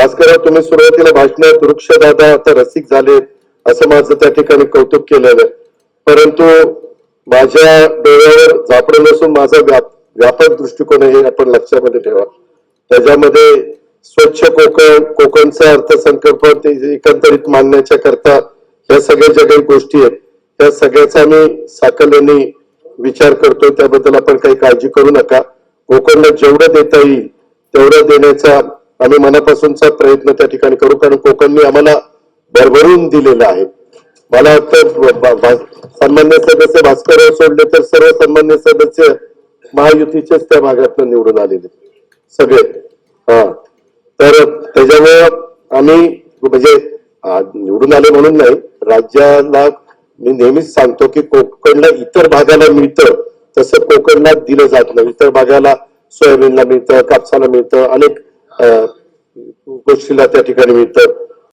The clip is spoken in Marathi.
भास्कर तुम्ही सुरुवातीला भाषणात वृक्षदादा आता रसिक झाले असं माझं त्या ठिकाणी कौतुक केलेलं परंतु माझ्या डोळ्यावर झापडं नसून माझा व्यापक दृष्टिकोन हे आपण लक्षामध्ये ठेवा. त्याच्यामध्ये स्वच्छ कोकण कोकणचा अर्थसंकल्प ते एकंदरीत मांडण्याच्या करता या सगळ्या ज्या काही गोष्टी आहेत त्या सगळ्याचा आम्ही साकल्याने विचार करतो. त्याबद्दल आपण काही काळजी करू नका. कोकणला जेवढं देता येईल तेवढं देण्याचा आम्ही मनापासूनचा प्रयत्न त्या ठिकाणी करू कारण कोकणने आम्हाला भरभरून दिलेलं आहे. मला वाटतं सामान्य सन्मान्य सदस्य भास्करराव सोडले तर सर्व सन्मान्य सदस्य महायुतीचेच त्या भागातून निवडून आलेले सगळे. हा. तर त्याच्यामुळे आम्ही म्हणजे निवडून आले म्हणून नाही राज्याला मी नेहमीच सांगतो की कोकणला इतर भागाला मिळतं तसं कोकणला दिलं जात नाही. इतर भागाला सोयाबीनला मिळतं कापसाला मिळतं अनेक गोष्टीला त्या ठिकाणी मिळतं